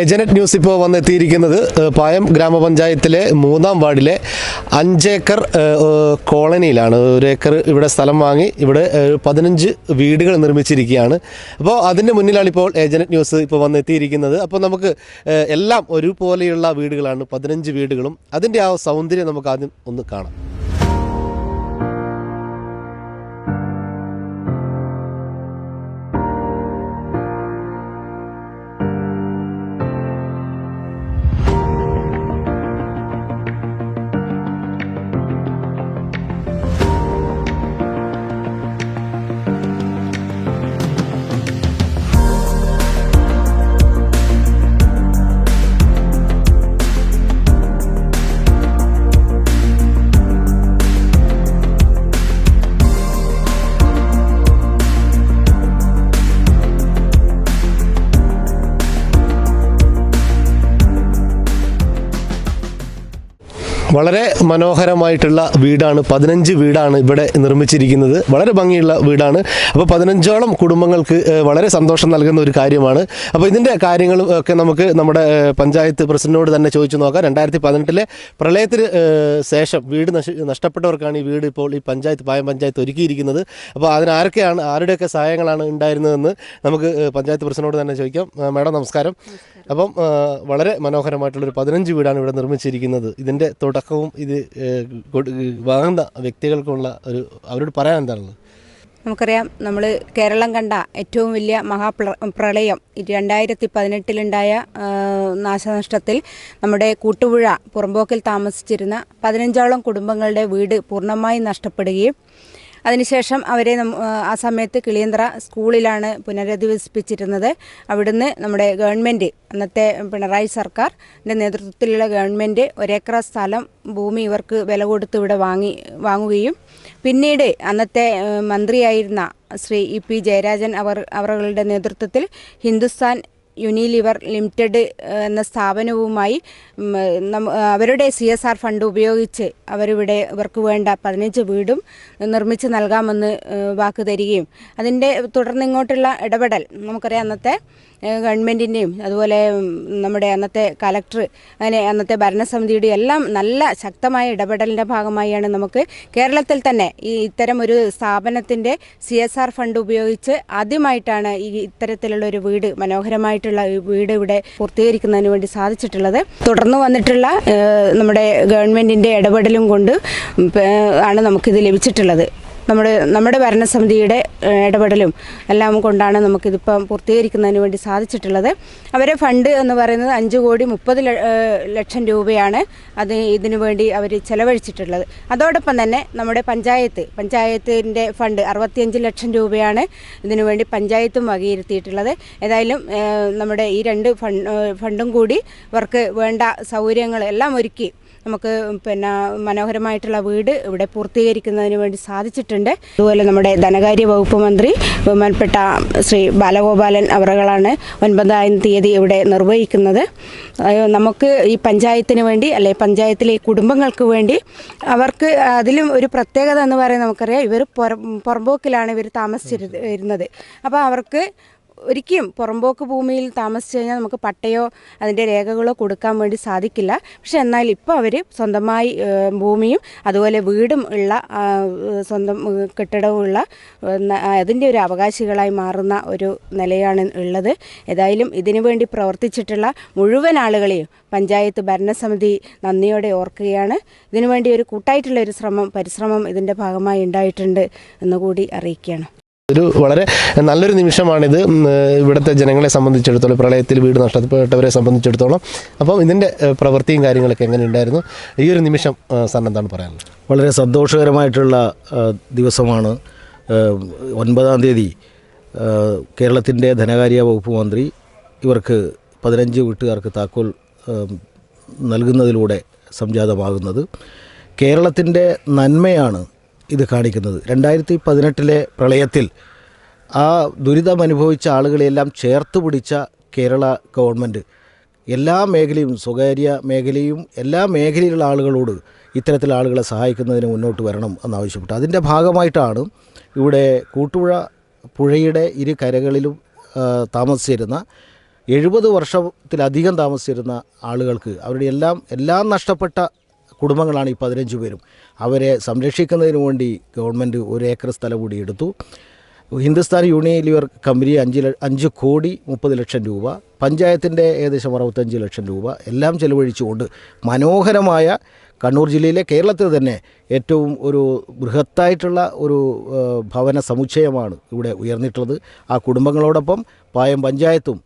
ഏജനറ്റ് news ഇപ്പോൾ വന്നെത്തിയിരിക്കുന്നത് പായം ഗ്രാമപഞ്ചായത്തിലെ മൂന്നാം വാർഡിലെ അഞ്ചേക്കർ കോളനിയിലാണ്. ഒരു ഏക്കർ ഇവിടെ സ്ഥലം വാങ്ങി ഇവിടെ പതിനഞ്ച് വീടുകൾ നിർമ്മിച്ചിരിക്കുകയാണ്. അപ്പോൾ അതിന്റെ മുന്നിലാണ് ഇപ്പോൾ ഏജനറ്റ് ന്യൂസ് ഇപ്പോൾ വന്നെത്തിയിരിക്കുന്നത്. അപ്പോൾ നമുക്ക് എല്ലാം ഒരുപോലെയുള്ള വീടുകളാണ് പതിനഞ്ച് വീടുകളും. അതിന്റെ ആ സൗന്ദര്യം നമുക്ക് ആദ്യം ഒന്ന് കാണാം. വളരെ മനോഹരമായിട്ടുള്ള വീടാണ്. പതിനഞ്ച് വീടാണ് ഇവിടെ നിർമ്മിച്ചിരിക്കുന്നത്. വളരെ ഭംഗിയുള്ള വീടാണ്. അപ്പോൾ പതിനഞ്ചോളം കുടുംബങ്ങൾക്ക് വളരെ സന്തോഷം നൽകുന്ന ഒരു കാര്യമാണ്. അപ്പോൾ ഇതിന്റെ കാര്യങ്ങളും ഒക്കെ നമുക്ക് നമ്മുടെ പഞ്ചായത്ത് പ്രസിഡന്റിനോട് തന്നെ ചോദിച്ചു നോക്കാം. രണ്ടായിരത്തി പതിനെട്ടിലെ പ്രളയത്തിന് ശേഷം വീട് നഷ്ടപ്പെട്ടവർക്കാണ് ഈ വീട് ഇപ്പോൾ ഈ പഞ്ചായത്ത് പായം പഞ്ചായത്ത് ഒരുക്കിയിരിക്കുന്നത്. അപ്പോൾ അതിനാരൊക്കെയാണ് ആരുടെയൊക്കെ സഹായങ്ങളാണ് ഉണ്ടായിരുന്നതെന്ന് നമുക്ക് പഞ്ചായത്ത് പ്രസിഡന്റിനോട് തന്നെ ചോദിക്കാം. മാഡം നമസ്കാരം. അപ്പം വളരെ മനോഹരമായിട്ടുള്ളൊരു പതിനഞ്ച് വീടാണ് ഇവിടെ നിർമ്മിച്ചിരിക്കുന്നത്. ഇതിന്റെ തുടക്കവും ഇത് വാങ്ങുന്ന വ്യക്തികൾക്കുള്ള ഒരു അവരോട് പറയാൻ എന്താണുള്ളത്? നമുക്കറിയാം നമ്മൾ കേരളം കണ്ട ഏറ്റവും വലിയ മഹാപ്ര പ്രളയം രണ്ടായിരത്തി പതിനെട്ടിലുണ്ടായ നാശനഷ്ടത്തിൽ നമ്മുടെ കൂട്ടുപുഴ പുറമ്പോക്കിൽ താമസിച്ചിരുന്ന പതിനഞ്ചോളം കുടുംബങ്ങളുടെ വീട് പൂർണമായി നഷ്ടപ്പെടുകയും അതിനുശേഷം അവരെ ആ, സമയത്ത് കിളിയന്ത്ര സ്കൂളിലാണ് പുനരധിവസിപ്പിച്ചിരുന്നത്. അവിടുന്ന് നമ്മുടെ ഗവൺമെന്റ് അന്നത്തെ പിണറായി സർക്കാരിന്റെ നേതൃത്വത്തിലുള്ള ഗവൺമെന്റ് ഒരേക്കർ സ്ഥലം ഭൂമി ഇവർക്ക് വില കൊടുത്ത് ഇവിടെ വാങ്ങി വാങ്ങുകയും പിന്നീട് അന്നത്തെ മന്ത്രിയായിരുന്ന ശ്രീ ഇ പി ജയരാജൻ അവർ അവരുടെ നേതൃത്വത്തിൽ ഹിന്ദുസ്ഥാൻ യുനിലിവർ ലിമിറ്റഡ് എന്ന സ്ഥാപനവുമായി അവരുടെ സി എസ് ആർ ഫണ്ട് ഉപയോഗിച്ച് അവരിവിടെ ഇവർക്ക് വേണ്ട പതിനഞ്ച് വീടും നിർമ്മിച്ച് നൽകാമെന്ന് വാക്ക് തരികയും. അതിന്റെ തുടർന്ന് ഇങ്ങോട്ടുള്ള ഇടപെടൽ നമുക്കറിയാം അന്നത്തെ ഗവൺമെന്റിന്റെയും അതുപോലെ നമ്മുടെ അന്നത്തെ കലക്ടർ അങ്ങനെ അന്നത്തെ ഭരണസമിതിയുടെ എല്ലാം നല്ല ശക്തമായ ഇടപെടലിന്റെ ഭാഗമായാണ് നമുക്ക് കേരളത്തിൽ തന്നെ ഈ ഇത്തരം ഒരു സ്ഥാപനത്തിന്റെ സി ഫണ്ട് ഉപയോഗിച്ച് ആദ്യമായിട്ടാണ് ഈ ഇത്തരത്തിലുള്ള ഒരു വീട് മനോഹരമായിട്ടുള്ള ഈ വീട് ഇവിടെ പൂർത്തീകരിക്കുന്നതിന് വേണ്ടി സാധിച്ചിട്ടുള്ളത്. തുടർന്ന് വന്നിട്ടുള്ള നമ്മുടെ ഗവൺമെന്റിന്റെ ഇടപെടലും കൊണ്ട് ആണ് നമുക്കിത് ലഭിച്ചിട്ടുള്ളത്. നമ്മുടെ നമ്മുടെ ഭരണസമിതിയുടെ ഇടപെടലും എല്ലാം കൊണ്ടാണ് നമുക്കിതിപ്പം പൂർത്തീകരിക്കുന്നതിന് വേണ്ടി സാധിച്ചിട്ടുള്ളത്. അവരെ ഫണ്ട് എന്ന് പറയുന്നത് അഞ്ച് കോടി മുപ്പത് ലക്ഷം രൂപയാണ് അത് ഇതിനു വേണ്ടി അവർ ചെലവഴിച്ചിട്ടുള്ളത്. അതോടൊപ്പം തന്നെ നമ്മുടെ പഞ്ചായത്ത് പഞ്ചായത്തിന്റെ ഫണ്ട് അറുപത്തിയഞ്ച് ലക്ഷം രൂപയാണ് ഇതിനു വേണ്ടി പഞ്ചായത്തും വകയിരുത്തിയിട്ടുള്ളത്. ഏതായാലും നമ്മുടെ ഈ രണ്ട് ഫണ്ട് കൂടി ഇവർക്ക് വേണ്ട സൗകര്യങ്ങൾ എല്ലാം ഒരുക്കി നമുക്ക് പിന്നെ മനോഹരമായിട്ടുള്ള വീട് ഇവിടെ പൂർത്തീകരിക്കുന്നതിന് വേണ്ടി സാധിച്ചിട്ടുണ്ട്. അതുപോലെ നമ്മുടെ ധനകാര്യ വകുപ്പ് മന്ത്രി ബഹുമാനപ്പെട്ട ശ്രീ ബാലഗോപാലൻ അവറുകളാണ് ഒൻപതാം തീയതി ഇവിടെ നിർവഹിക്കുന്നത്. നമുക്ക് ഈ പഞ്ചായത്തിന് വേണ്ടി അല്ലെ പഞ്ചായത്തിലെ കുടുംബങ്ങൾക്ക് വേണ്ടി അവർക്ക് അതിലും ഒരു പ്രത്യേകത എന്ന് പറയുന്നത് നമുക്കറിയാം. ഇവർ പുറം പുറമ്പോക്കിലാണ് ഇവർ താമസിച്ചിരുന്നത് അപ്പോൾ അവർക്ക് ഒരിക്കലും പുറമ്പോക്ക് ഭൂമിയിൽ താമസിച്ചു കഴിഞ്ഞാൽ നമുക്ക് പട്ടയോ അതിന്റെ രേഖകളോ കൊടുക്കാൻ വേണ്ടി സാധിക്കില്ല. പക്ഷെ എന്നാൽ ഇപ്പോൾ അവർ സ്വന്തമായി ഭൂമിയും അതുപോലെ വീടും ഉള്ള സ്വന്തം കെട്ടിടവും ഉള്ള അതിന്റെ ഒരു അവകാശികളായി മാറുന്ന ഒരു നിലയാണ് ഉള്ളത്. ഏതായാലും ഇതിനു വേണ്ടി പ്രവർത്തിച്ചിട്ടുള്ള മുഴുവൻ ആളുകളെയും പഞ്ചായത്ത് ഭരണസമിതി നന്ദിയോടെ ഓർക്കുകയാണ്. ഇതിനുവേണ്ടി ഒരു കൂട്ടായിട്ടുള്ള ഒരു ശ്രമം പരിശ്രമം ഇതിന്റെ ഭാഗമായി ഉണ്ടായിട്ടുണ്ട് എന്നുകൂടി അറിയിക്കുകയാണ്. ഒരു വളരെ നല്ലൊരു നിമിഷമാണിത്. ഇവിടുത്തെ ജനങ്ങളെ സംബന്ധിച്ചിടത്തോളം പ്രളയത്തിൽ വീട് നഷ്ടപ്പെട്ടവരെ സംബന്ധിച്ചിടത്തോളം. അപ്പം ഇതിന്റെ പ്രവൃത്തിയും കാര്യങ്ങളൊക്കെ എങ്ങനെ ഉണ്ടായിരുന്നു ഈ ഒരു നിമിഷം സാർ എന്താണ് പറയാനുള്ളത്? വളരെ സന്തോഷകരമായിട്ടുള്ള ദിവസമാണ്. ഒൻപതാം തീയതി കേരളത്തിന്റെ ധനകാര്യ വകുപ്പ് മന്ത്രി ഇവർക്ക് പതിനഞ്ച് വീട്ടുകാർക്ക് താക്കോൽ നൽകുന്നതിലൂടെ സംജാതമാകുന്നത്. കേരളത്തിന്റെ നന്മയാണ് ഇത് കാണിക്കുന്നത്. രണ്ടായിരത്തി പതിനെട്ടിലെ പ്രളയത്തിൽ ആ ദുരിതം അനുഭവിച്ച ആളുകളെയെല്ലാം ചേർത്ത് പിടിച്ച കേരള ഗവൺമെന്റ് എല്ലാ മേഖലയും സ്വകാര്യ മേഖലയും എല്ലാ മേഖലയിലുള്ള ആളുകളോട് ഇത്തരത്തിൽ ആളുകളെ സഹായിക്കുന്നതിന് മുന്നോട്ട് വരണം എന്നാവശ്യപ്പെട്ടു. അതിന്റെ ഭാഗമായിട്ടാണ് ഇവിടെ കൂട്ടുപുഴ പുഴയുടെ ഇരു കരകളിലും താമസിച്ചിരുന്ന എഴുപത് വർഷത്തിലധികം താമസിച്ചിരുന്ന ആളുകൾക്ക് അവരുടെ എല്ലാം എല്ലാം നഷ്ടപ്പെട്ട കുടുംബങ്ങളാണ് ഈ പതിനഞ്ച് പേരും. അവരെ സംരക്ഷിക്കുന്നതിന് വേണ്ടി ഗവൺമെന്റ് ഒരു ഏക്കർ സ്ഥലം കൂടി എടുത്തു. ഹിന്ദുസ്ഥാൻ യൂണിലിവർ കമ്പനി അഞ്ച് അഞ്ച് കോടി മുപ്പത് ലക്ഷം രൂപ പഞ്ചായത്തിന്റെ ഏകദേശം അറുപത്തഞ്ച് ലക്ഷം രൂപ എല്ലാം ചെലവഴിച്ചുകൊണ്ട് മനോഹരമായ കണ്ണൂർ ജില്ലയിലെ കേരളത്തിൽ തന്നെ ഏറ്റവും ഒരു ബൃഹത്തായിട്ടുള്ള ഒരു ഭവന സമുച്ചയമാണ് ഇവിടെ ഉയർന്നിട്ടുള്ളത്. ആ കുടുംബങ്ങളോടൊപ്പം പായം പഞ്ചായത്തും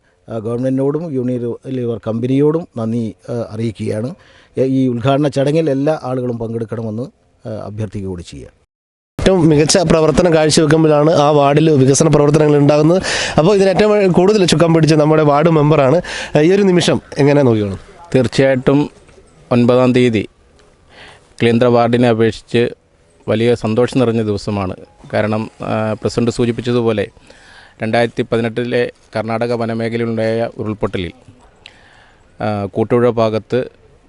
ഗവൺമെന്റിനോടും യൂണിലിവർ കമ്പനിയോടും നന്ദി അറിയിക്കുകയാണ്. ഈ ഉദ്ഘാടന ചടങ്ങിൽ എല്ലാ ആളുകളും പങ്കെടുക്കണമെന്ന് ആ, അഭ്യർത്ഥിക്കുക കൂടി ചെയ്യുക. ഏറ്റവും മികച്ച പ്രവർത്തനം കാഴ്ചവെക്കുമ്പോഴാണ് ആ വാർഡിൽ വികസന പ്രവർത്തനങ്ങൾ ഉണ്ടാകുന്നത്. അപ്പോൾ ഇതിന് ഏറ്റവും കൂടുതൽ ചുക്കം പിടിച്ച നമ്മുടെ വാർഡ് മെമ്പറാണ് ഈ ഒരു നിമിഷം എങ്ങനെ നോക്കിയോളൂ തീർച്ചയായിട്ടും ഒൻപതാം തീയതി കേന്ദ്ര വാർഡിനെ അപേക്ഷിച്ച് വലിയ സന്തോഷം നിറഞ്ഞ ദിവസമാണ്. കാരണം പ്രസിഡന്റ് സൂചിപ്പിച്ചതുപോലെ രണ്ടായിരത്തി പതിനെട്ടിലെ കർണാടക വനമേഖലയിലുണ്ടായ ഉരുൾപൊട്ടലിൽ കൂട്ടുപുഴ ഭാഗത്ത്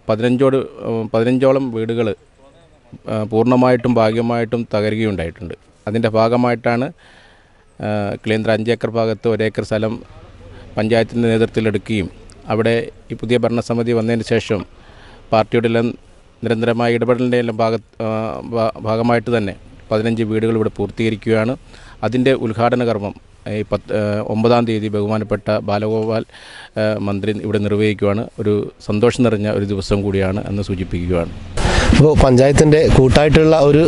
പതിനഞ്ചോട് പതിനഞ്ചോളം വീടുകൾ പൂർണമായിട്ടും ഭാഗ്യമായിട്ടും തകരുകയുണ്ടായിട്ടുണ്ട്. അതിന്റെ ഭാഗമായിട്ടാണ് കേന്ദ്ര അഞ്ചേക്കർ ഭാഗത്ത് ഒരേക്കർ സ്ഥലം പഞ്ചായത്തിന്റെ നേതൃത്വത്തിലെടുക്കുകയും അവിടെ ഈ പുതിയ ഭരണസമിതി വന്നതിന് ശേഷം പാർട്ടിയുടെ എല്ലാം നിരന്തരമായ ഇടപെടലിന്റെ എല്ലാം ഭാഗ ഭാഗമായിട്ട് തന്നെ പതിനഞ്ച് വീടുകൾ ഇവിടെ പൂർത്തീകരിക്കുകയാണ്. അതിന്റെ ഉദ്ഘാടന കർമ്മം ഈ പത്ത് ഒമ്പതാം തീയതി ബഹുമാനപ്പെട്ട ബാലഗോപാൽ മന്ത്രി ഇവിടെ നിർവഹിക്കുകയാണ് ഒരു സന്തോഷം നിറഞ്ഞ ഒരു ദിവസം കൂടിയാണ് എന്ന് സൂചിപ്പിക്കുകയാണ്. അപ്പോൾ പഞ്ചായത്തിന്റെ കൂട്ടായിട്ടുള്ള ഒരു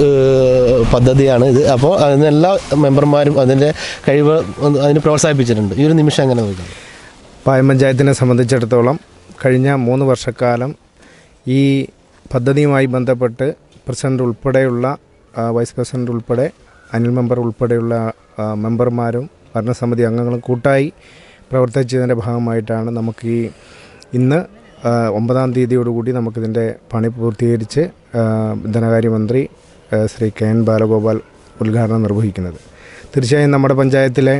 പദ്ധതിയാണ് ഇത്. അപ്പോൾ അതിന് എല്ലാ മെമ്പർമാരും അതിന്റെ കഴിവ് അതിനെ അതിന് പ്രോത്സാഹിപ്പിച്ചിട്ടുണ്ട്. ഈ ഒരു നിമിഷം എങ്ങനെ നോക്കാം? പായം പഞ്ചായത്തിനെ സംബന്ധിച്ചിടത്തോളം കഴിഞ്ഞ മൂന്ന് വർഷക്കാലം ഈ പദ്ധതിയുമായി ബന്ധപ്പെട്ട് പ്രസിഡന്റ് ഉൾപ്പെടെയുള്ള വൈസ് പ്രസിഡന്റ് ഉൾപ്പെടെ അനിൽ മെമ്പർ ഉൾപ്പെടെയുള്ള മെമ്പർമാരും ഭരണസമിതി അംഗങ്ങളും കൂട്ടായി പ്രവർത്തിച്ചതിന്റെ ഭാഗമായിട്ടാണ് നമുക്ക് ഈ ഇന്ന് ഒമ്പതാം തീയതിയോടുകൂടി നമുക്കിതിന്റെ പണി പൂർത്തീകരിച്ച് ധനകാര്യമന്ത്രി ശ്രീ കെ എൻ ബാലഗോപാൽ ഉദ്ഘാടനം നിർവഹിക്കുന്നത്. തീർച്ചയായും നമ്മുടെ പഞ്ചായത്തിലെ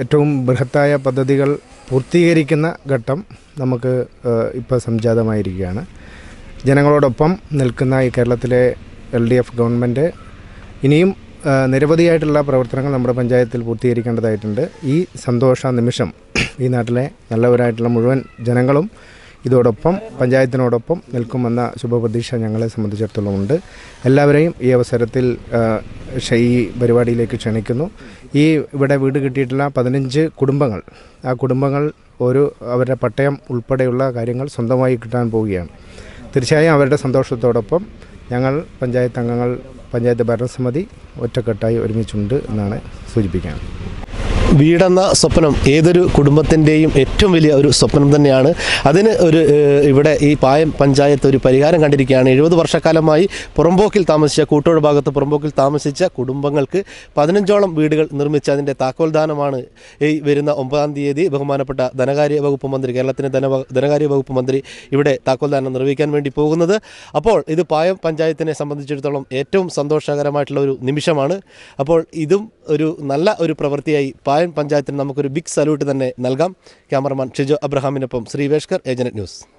ഏറ്റവും ബൃഹത്തായ പദ്ധതികൾ പൂർത്തീകരിക്കുന്ന ഘട്ടം നമുക്ക് ഇപ്പോൾ സംജാതമായിരിക്കുകയാണ്. ജനങ്ങളോടൊപ്പം നിൽക്കുന്ന ഈ കേരളത്തിലെ എൽ ഡി എഫ് ഗവൺമെന്റ് ഇനിയും നിരവധിയായിട്ടുള്ള പ്രവർത്തനങ്ങൾ നമ്മുടെ പഞ്ചായത്തിൽ പൂർത്തീകരിക്കേണ്ടതായിട്ടുണ്ട്. ഈ സന്തോഷ നിമിഷം ഈ നാട്ടിലെ നല്ലവരായിട്ടുള്ള മുഴുവൻ ജനങ്ങളും ഇതോടൊപ്പം പഞ്ചായത്തിനോടൊപ്പം നിൽക്കുമെന്ന ശുഭപ്രതീക്ഷ ഞങ്ങളെ സംബന്ധിച്ചിടത്തോളം ഉണ്ട്. എല്ലാവരെയും ഈ അവസരത്തിൽ ഈ പരിപാടിയിലേക്ക് ക്ഷണിക്കുന്നു. ഈ ഇവിടെ വീട് കിട്ടിയിട്ടുള്ള പതിനഞ്ച് കുടുംബങ്ങൾ ആ കുടുംബങ്ങൾ ഒരു അവരുടെ പട്ടയം ഉൾപ്പെടെയുള്ള കാര്യങ്ങൾ സ്വന്തമായി കിട്ടാൻ പോവുകയാണ്. തീർച്ചയായും അവരുടെ സന്തോഷത്തോടൊപ്പം ഞങ്ങൾ പഞ്ചായത്ത് അംഗങ്ങൾ പഞ്ചായത്ത് ഭരണസമിതി ഒറ്റക്കെട്ടായി ഒരുമിച്ചുണ്ട് എന്നാണ് സൂചിപ്പിക്കാൻ വീടെന്ന സ്വപ്നം ഏതൊരു കുടുംബത്തിന്റെയും ഏറ്റവും വലിയ ഒരു സ്വപ്നം തന്നെയാണ്. അതിന് ഒരു ഇവിടെ ഈ പായം പഞ്ചായത്ത് ഒരു പരിഹാരം കണ്ടിരിക്കുകയാണ്. എഴുപത് വർഷക്കാലമായി പുറമ്പോക്കിൽ താമസിച്ച കൂട്ടോട് ഭാഗത്ത് പുറമ്പോക്കിൽ താമസിച്ച കുടുംബങ്ങൾക്ക് പതിനഞ്ചോളം വീടുകൾ നിർമ്മിച്ച അതിന്റെ താക്കോൽദാനമാണ് ഈ വരുന്ന ഒമ്പതാം തീയതി ബഹുമാനപ്പെട്ട ധനകാര്യ വകുപ്പ് മന്ത്രി കേരളത്തിന്റെ ധന ധനകാര്യ വകുപ്പ് മന്ത്രി ഇവിടെ താക്കോൽദാനം നിർവഹിക്കാൻ വേണ്ടി പോകുന്നത്. അപ്പോൾ ഇത് പായം പഞ്ചായത്തിനെ സംബന്ധിച്ചിടത്തോളം ഏറ്റവും സന്തോഷകരമായിട്ടുള്ള ഒരു നിമിഷമാണ്. അപ്പോൾ ഇതും ഒരു നല്ല ഒരു പ്രവൃത്തിയായി പായം പഞ്ചായത്തിന് നമുക്കൊരു ബിഗ് സല്യൂട്ട് തന്നെ നൽകാം. ക്യാമറമാൻ ഷിജോ അബ്രഹാമിനൊപ്പം ശ്രീവേഷ്കർ ഏജനറ്റ് ന്യൂസ്.